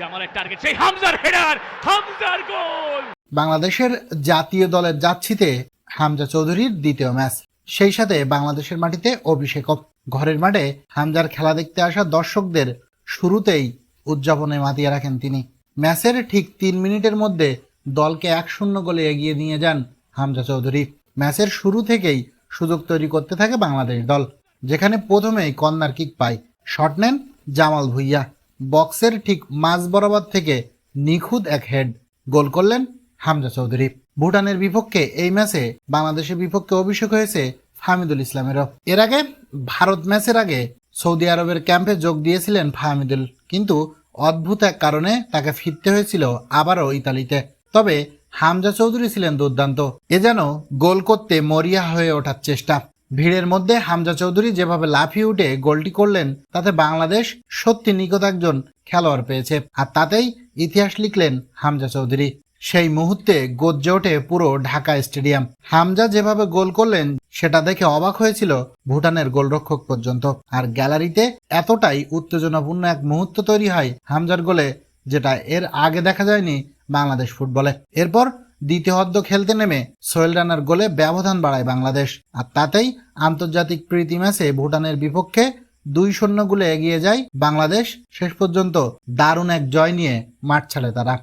জামালের টার্গেট সেই হামজার হেডার হামজার গোল বাংলাদেশের জাতীয় দলের যাচ্ছিতে হামজা চৌধুরীর দ্বিতীয় ম্যাচ। সেই সাথে বাংলাদেশের মাটিতে অভিষেকও ঘরের মাঠে হামজার খেলা দেখতে আসা দর্শকদের শুরুতেই উদযাপনে মাতিয়ে রাখেন তিনি। ম্যাচের ঠিক তিন মিনিটের মধ্যে দলকে এক শূন্য গোলে এগিয়ে নিয়ে যান হামজা চৌধুরী। ম্যাচের শুরু থেকেই সুযোগ তৈরি করতে থাকে বাংলাদেশ দল, যেখানে প্রথমেই কর্নার কিক পায়। শট নেন জামাল ভুইয়া। বক্সের ঠিক মাঝ বরাবর থেকে নিখুঁত এক হেড গোল করলেন হামজা চৌধুরী। ভুটানের বিপক্ষে এই ম্যাচে বাংলাদেশের বিপক্ষে অভিষেক হয়েছে ফাহমিদুল ইসলামেরও। এর আগে ভারত ম্যাচের আগে সৌদি আরবের ক্যাম্পে যোগ দিয়েছিলেন ফাহমিদুল, কিন্তু অদ্ভুত এক কারণে তাকে ফিরতে হয়েছিল আবারও ইতালিতে। তবে হামজা চৌধুরী ছিলেন দুর্দান্ত। এ যেন গোল করতে মরিয়া হয়ে ওঠার চেষ্টা। ভিড়ের মধ্যে হামজা চৌধুরী যেভাবে লাফিয়ে উঠে গোলটি করলেন, তাতে বাংলাদেশ সত্যি নিকট একজন খেলোয়াড় পেয়েছে। আর তাতেই ইতিহাস লিখলেন হামজা চৌধুরী। সেই মুহূর্তে গজ্জে ওঠে পুরো ঢাকা স্টেডিয়াম। হামজা যেভাবে গোল করলেন, সেটা দেখে অবাক হয়েছিল ভুটানের গোলরক্ষক পর্যন্ত। আর গ্যালারিতে এতটাই উত্তেজনাপূর্ণ এক মুহূর্ত তৈরি হয় হামজার গোলে, যেটা এর আগে দেখা যায়নি বাংলাদেশ ফুটবলে। এরপর দ্বিতীয় অর্ধ খেলতে নেমে সোয়েল রানার গোলে ব্যবধান বাড়ায় বাংলাদেশ। আর তাতেই আন্তর্জাতিক প্রীতি ম্যাচে ভুটানের বিপক্ষে দুই শূন্য গুলে এগিয়ে যায় বাংলাদেশ। শেষ পর্যন্ত দারুণ এক জয় নিয়ে মাঠ ছাড়ে তারা।